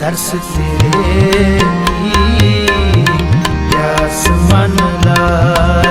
ਦਰਸ ਤੇਰੇ ਕੀ ਪਿਆਸ ਮਨ ਲਾਏ।